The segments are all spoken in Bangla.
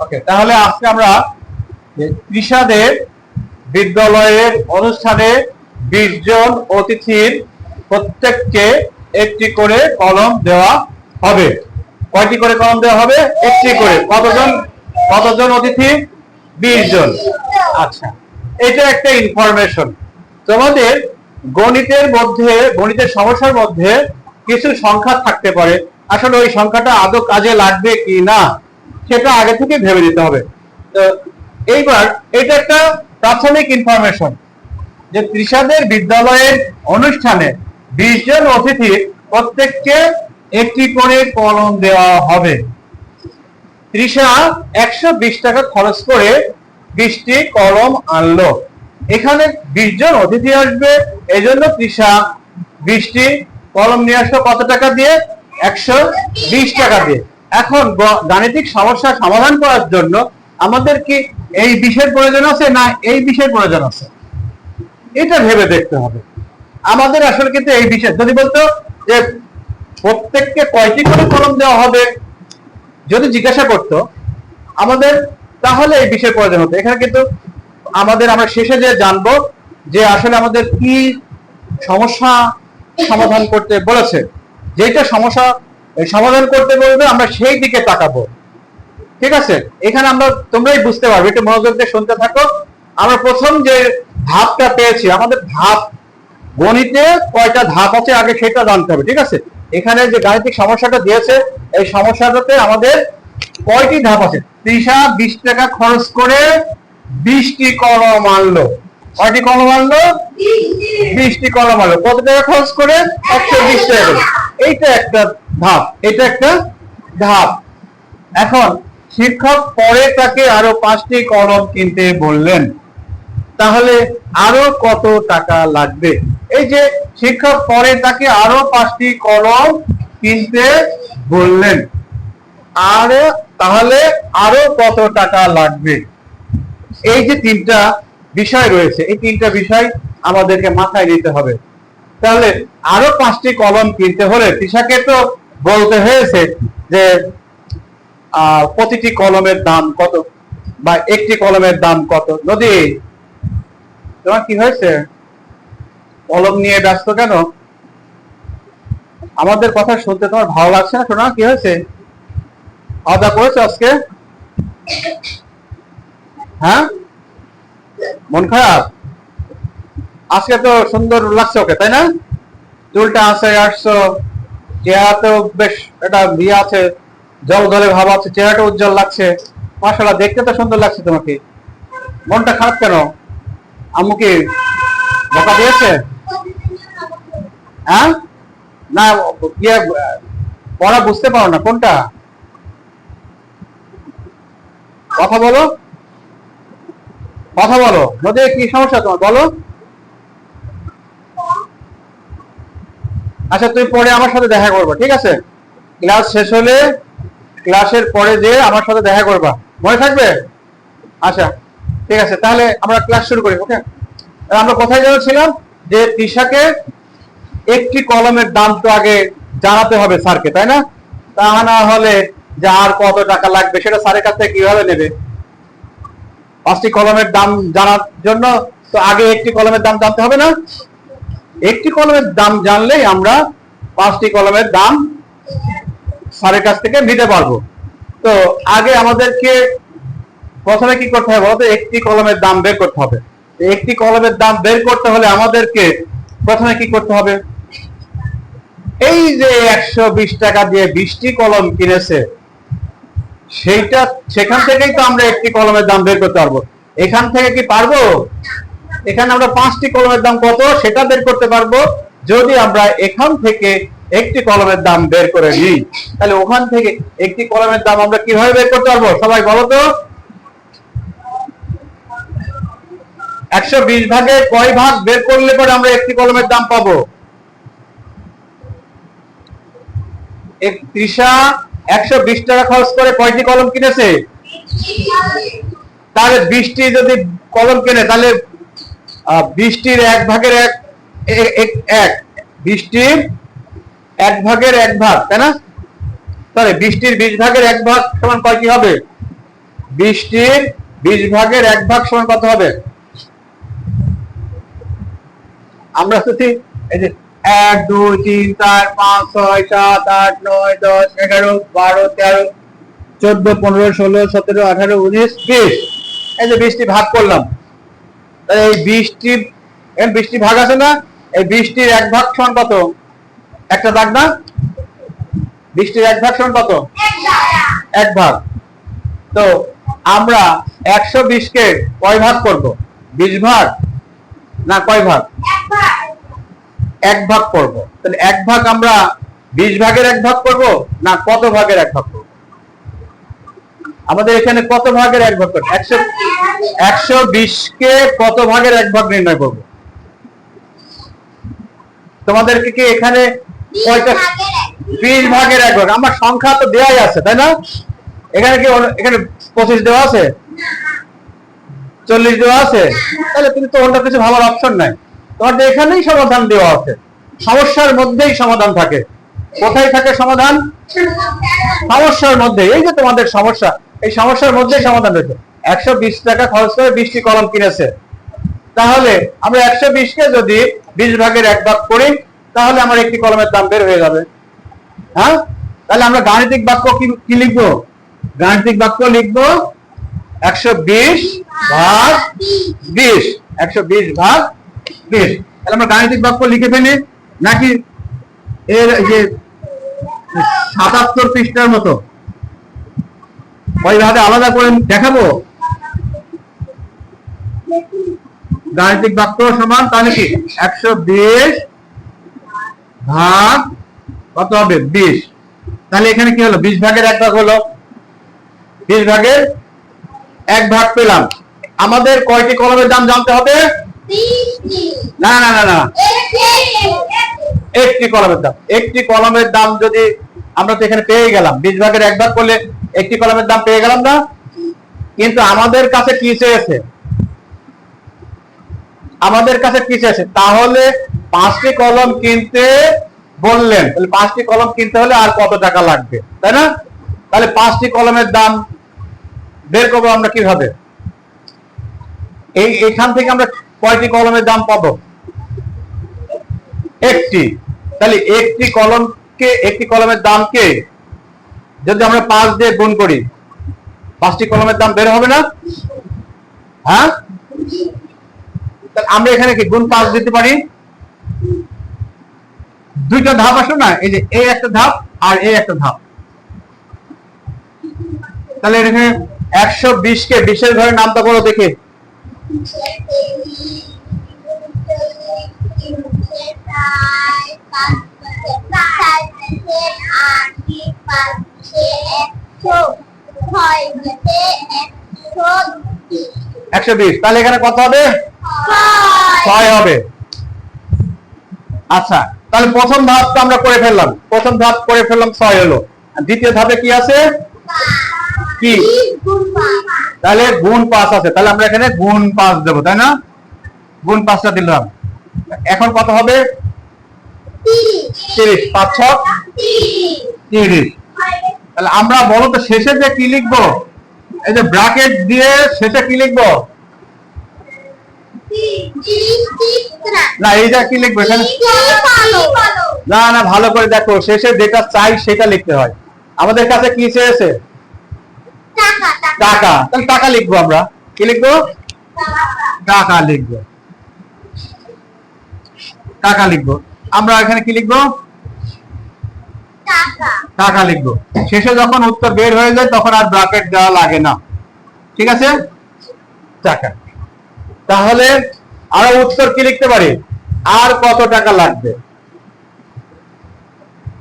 ওকে তাহলে আজকে আমরা তৃষাদের বিদ্যালয়ের অনুষ্ঠানে বিশ জন অতিথির প্রত্যেককে একটি করে কলম দেওয়া হবে। কয়টি করে কলম দেওয়া হবে? একটি করে। কতজন? কতজন অতিথি? বিশ জন। আচ্ছা এটা একটা ইনফরমেশন তোমাদের গণিতের মধ্যে, গণিতের সমস্যার মধ্যে কিছু সংখ্যা থাকতে পারে। আসলে ওই সংখ্যাটা আদৌ কাজে লাগবে কি না, সেটা আগে থেকে ভেবে নিতে হবে। তো এইবার এটা একটা প্রাথমিক ইনফরমেশন যে ত্রিশাদের বিদ্যালয়ের অনুষ্ঠানে বিশ জন অতিথি প্রত্যেককে একটি করে কলম দেওয়া হবে। তৃষা একশো বিশ টাকা খরচ করে বিশটি কলম আনলো। এখানে বিশ জন অতিথি আসবে এই জন্য তৃষা বিশটি কলম নিয়ে আসলো। কত টাকা দিয়ে? একশো বিশ টাকা দিয়ে। এখন গাণিতিক সমস্যা সমাধান করার জন্য আমাদের কি এই বিষয়ের প্রয়োজন আছে না এই বিষয়ের প্রয়োজন আছে? এটা ভেবে দেখতে হবে। আমাদের আসলে কিন্তু এই বিষয় যদি বলতো যে প্রত্যেককে কয়টি করে কলম দেওয়া হবে? যদি জিজ্ঞাসা করতো, আমাদের তাহলে এই বিষয়ে প্রয়োজন হতো। এখানে কিন্তু আমাদের আমরা শেষে যে জানব যে আসলে আমাদের কি সমস্যা সমাধান করতে বলেছে। যেটা সমস্যা সমাধান করতে বলবে আমরা সেই দিকে তাকাবো। ঠিক আছে? এখানে আমরা তোমরাই বুঝতে পারবে। একটু মনোযোগ দিয়ে শুনতে থাকো। আমরা প্রথম যে ধাপটা পেয়েছি আমাদের ধাপ গণিতে কয়টা ধাপ আছে আগে সেটা জানতে হবে ঠিক আছে? এখানে যে গাণিতিক সমস্যাটা দিয়েছে এই সমস্যাটাতে আমাদের কয়টি ধাপ আছে? তৃষা বিশ টাকা খরচ করে বিশটি কলম আনলো। কয়টি কলম আনলো? বিশটি। কলম আনলো। কত টাকা খরচ করে? একশো বিশ টাকা। এইটা একটা ধাপ, এটা একটা ধাপ। এখন শিক্ষক পরে তাকে আরও পাঁচটি কলম কিনতে বললেন। তাহলে আরও কত টাকা লাগবে? এই যে শিক্ষক পরে তাকে আরও পাঁচটি কলম কিনতে বললেন। আর তাহলে আরও কত টাকা লাগবে? এই যে তিনটা বিষয় রয়েছে, এই তিনটা বিষয় আমাদেরকে মাথায় নিতে হবে। তাহলে আরও পাঁচটি কলম কিনতে হলে তিশাকে তো বলতে হয়েছে যে প্রতিটি কলমের দাম কত বা একটি কলমের দাম কত? নদী, তোমার কি হয়েছে? কলম নিয়ে ব্যস্ত কেন? আমাদের কথা শুনতে তোমার ভালো লাগছে না? শোনা, কি হয়েছে? আদা করেছ আজকে? হ্যাঁ? মন খারাপ? আজকে তো সুন্দর লাগছে ওকে, তাই না? চুলটা আছে, আসছো। চেহারাতেও বেশ একটা ইয়ে আছে, জল ধরে ভাব আছে, চেহারাটা উজ্জ্বল লাগছে। মাসাল্লাহ দেখতে তো সুন্দর লাগছে তোমাকে। মনটা খারাপ কেন? আম্মু কি বকা দিয়েছে? হ্যাঁ? না ইয়ে পড়া বুঝতে পারো না, কোনটা? কথা বলো। কথা বলো নদী কি সমস্যা তোমার? বলো। আচ্ছা তুই পরে আমার সাথে দেখা করবা, ঠিক আছে? ক্লাস শেষ হলে ক্লাসের পরে যে আমার সাথে দেখা করবা। মনে থাকবে? আচ্ছা ঠিক আছে, তাহলে আমরা ক্লাস শুরু করি, ওকে? আমরা কোথায় যাচ্ছিলাম? যে তিশাকে একটি কলমের দাম তো আগে জানাতে হবে স্যারকে, তাই না? তা না হলে যে আর কত টাকা লাগবে, সেটা স্যারের কাছ থেকে কীভাবে নেবে? পাঁচটি কলমের দাম জানার জন্য তো আগে একটি কলমের দাম জানতে হবে না? একটি কলমের দাম জানলেই আমরা পাঁচটি কলমের দাম স্যারের কাছ থেকে নিতে পারব। তো আগে আমাদেরকে প্রথমে কি করতে হবে বলতো? একটি কলমের দাম বের করতে হবে। একটি কলমের দাম বের করতে হলে আমাদেরকে প্রথমে কি করতে হবে? এই যে একশো বিশ টাকা দিয়ে বিশটি কলম কিনেছে, সেইটা সেখান থেকেই তো আমরা একটি কলমের দাম বের করতে পারব। এখান থেকে কি পারব? এখানে আমরা পাঁচটি কলমের দাম কত সেটা বের করতে পারব। যদি আমরা এখান থেকে একটি কলমের দাম বের করে নিই, তাহলে ওখান থেকে একটি কলমের দাম আমরা কীভাবে বের করতে পারব? সবাই বলো তো? একশো বিশ ভাগে কয় ভাগ বের করলে পরে আমরা একটি কলমের দাম পাবো? তৃষা, একশো বিশ টাকা খরচ করে কয়টি কলম কিনেছে? তাহলে বিশটি যদি কলম কেনে, তাহলে বৃষ্টির এক ভাগের এক এক- বৃষ্টির এক ভাগের এক ভাগ, তাই না? সরি বৃষ্টির বিশ ভাগের এক ভাগ সমান কয়টি হবে? বৃষ্টির বিশ ভাগের এক ভাগ সমান কত হবে? আমরা এই যে এক, দুই, তিন, চার, পাঁচ, ছয়, সাত, আট, নয়, দশ, এগারো, বারো, তেরো, চোদ্দ, পনেরো, ষোলো, সতেরো, আঠারো, উনিশ, বিশ। এই যে বৃষ্টি ভাগ করলাম। তাহলে এই বৃষ্টি এখানে বৃষ্টি ভাগ আছে না? এই বৃষ্টির এক ভাগ সমান কত? একটা দাগ না? বৃষ্টির এক ভাগ সমান কত? এক ভাগ। তো আমরা একশো বিশকে কয় ভাগ করব? বিশ ভাগ না কয় ভাগ। এক ভাগ করব। তাহলে এক ভাগ আমরা বিশ ভাগের এক ভাগ করব না কত ভাগের এক ভাগ করব? আমাদের এখানে কত ভাগের এক ভাগ একশো একশো বিশকে কত ভাগের এক ভাগ নির্ণয় করব? তোমাদেরকে কি এখানে বিশ ভাগের এক ভাগ। আমার সংখ্যা তো দেওয়াই আছে তাই না? এখানে কি এখানে পঁচিশ দেওয়া আছে? চল্লিশ দেওয়া আছে? তাহলে তুমি তো অন্য কিছু ভাবার অপশন নাই। তোমার তো এখানেই সমাধান দেওয়া আছে। সমস্যার মধ্যেই সমাধান থাকে। কোথায় থাকে সমাধান। সমস্যার মধ্যে। এই যে তোমাদের সমস্যা এই সমস্যার মধ্যেই সমাধান রয়েছে। একশো বিশ টাকা খরচ করে বৃষ্টি কলম কিনেছে। তাহলে আমরা একশো বিশকে যদি বিশ ভাগের এক ভাগ করি, তাহলে আমার একটি কলমের দাম বের হয়ে যাবে। হ্যাঁ? তাহলে আমরা গাণিতিক বাক্য কি লিখব? গাণিতিক বাক্য লিখব একশো বিশ ভাগ বিশ। একশো বিশ ভাগ বিশ। তাহলে আমরা গাণিতিক বাক্য লিখে ফেলি, নাকি এর যে সাতাত্তর পৃষ্ঠার মতো। ওইভাবে আলাদা করে দেখাবো? গাণিতিক বাক্য সমান, তাহলে কি? একশো বিশ ভাগ কত হবে? বিশ। তাহলে এখানে কি হলো? বিশ ভাগের এক ভাগ হলো। বিশ ভাগের এক ভাগ পেলাম। আমাদের কয়টি কলমের দাম জানতে হবে? না না না না। একটি কলমের দাম। একটি কলমের দাম যদি আমরা তো এখানে পেয়ে গেলাম, বিশ ভাগের এক ভাগ করলে একটি কলমের দাম পেয়ে গেলাম না। কিন্তু আমাদের কাছে কি চেয়েছে? আমাদের কাছে কি চেয়েছে? তাহলে পাঁচটি কলম কিনতে বললেন। তাহলে পাঁচটি কলম কিনতে হলে আর কত টাকা লাগবে? তাই না? তাহলে পাঁচটি কলমের দাম বের করব আমরা কীভাবে? এই এখান থেকে আমরা কয়টি কলমের দাম পাবো? একটি। তাহলে একটি কলমকে, একটি কলমের দামকে যদি আমরা পাঁচ দিয়ে গুণ করি পাঁচটি কলমের দাম বের হবে না হ্যাঁ আমরা এখানে কি গুণ পাঁচ দিতে পারি দুইটা ধাপ আসো না এই যে এই একটা ধাপ আর এই একটা ধাপ তাহলে এখানে একশো বিশ কে বিশের ঘরে নামটা করো দেখে একশো বিশ। তাহলে এখানে কত হবে? ছয়। হবে। আচ্ছা তাহলে প্রথম ধাপ তো আমরা করে ফেললাম। প্রথম ধাপ করে ফেললাম ছয় হলো। আর দ্বিতীয় ধাপে কি আছে? কি? তাহলে গুণ পাঁচ আছে। তাহলে আমরা এখানে গুণ পাঁচ দেবো তাই না? গুণ পাঁচটা দিলাম। এখন কত হবে? তিরিশ। পাঁচ ছ তিরিশ। তাহলে আমরা বলো তো শেষে যে কি লিখব? এই যে ব্র্যাকেট দিয়ে শেষে কি লিখব? না এইটা কি লিখব? এখানে না না, ভালো করে দেখো, শেষে যেটা চাই সেটা লিখতে হয়। আমাদের কাছে কি চেয়েছে? টাকা। তাহলে টাকা লিখব আমরা। কি লিখব? টাকা লিখব। টাকা লিখব। আমরা এখানে কি লিখব? টাকা। লিখব। শেষে যখন উত্তর বের হয়ে যায়, তখন আর ব্র্যাকেট দেওয়া লাগে না। ঠিক আছে? টাকা। তাহলে আরও উত্তর কি লিখতে পারি? আর কত টাকা লাগবে?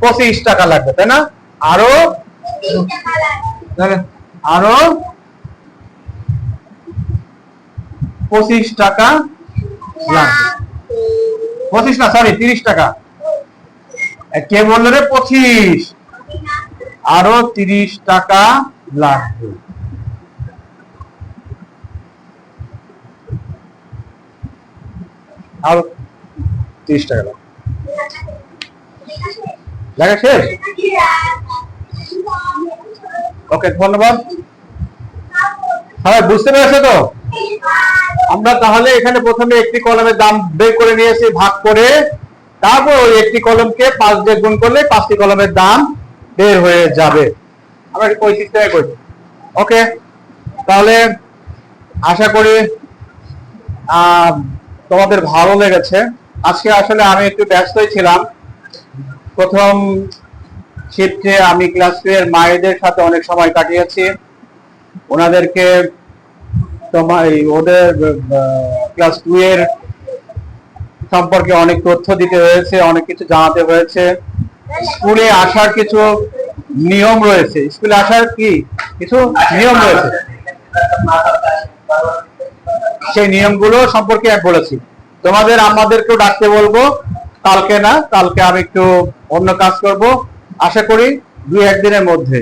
পঁচিশ টাকা লাগবে, তাই না? আরও আরও পঁচিশ টাকা লাগবে। পঁচিশ না সরি তিরিশ টাকা। কে বলল রে? পঁচিশ। আরও তিরিশ টাকা লাগবে। তিরিশ টাকা শেষ? ওকে, ধন্যবাদ। সবাই বুঝতে পেরেছ তো? আমরা তাহলে এখানে প্রথমে একটি কলমের দাম বের করে নিয়েছি ভাগ করে তারপর ওই একটি কলমকে পাঁচ দিয়ে গুণ করলে পাঁচটি কলমের দাম বের হয়ে যাবে। আমরা ওই সিস্টেমে করছি ওকে তাহলে আশা করি তোমাদের ভালো লেগেছে। আজকে আসলে আমি একটু ব্যস্তই ছিলাম। প্রথম শিফটে আমি ক্লাস টু এর মায়েদের সাথে অনেক সময় কাটিয়েছি। ওনাদেরকে তোমার ওদের ক্লাস টু এর সম্পর্কে অনেক তথ্য দিতে হয়েছে, অনেক কিছু জানাতে হয়েছে। স্কুলে আসার কিছু নিয়ম রয়েছে। স্কুলে আসার কি কিছু নিয়ম রয়েছে? সেই নিয়মগুলো সম্পর্কে বলেছি। তোমাদের আমাদেরকেও ডাকতে বলব, কালকে না, কালকে আমি একটু অন্য কাজ করব। আশা করি দুই একদিনের মধ্যে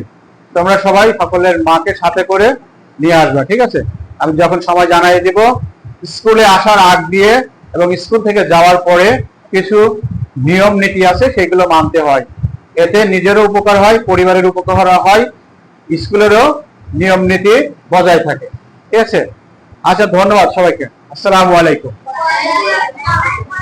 তোমরা সবাই সকলের মাকে সাথে করে নিয়ে আসবে, ঠিক আছে? আমি যখন সময় জানাই দিব, স্কুলে আসার আগ দিয়ে এবং স্কুল থেকে যাওয়ার পরে কিছু নিয়ম, নীতি আছে, সেগুলো মানতে হয়। এতে নিজেরও উপকার হয়, পরিবারের উপকার হয়, স্কুলেরও নিয়ম, নীতি বজায় থাকে। ঠিক আছে? আচ্ছা ধন্যবাদ সবাইকে। আসসালামু আলাইকুম।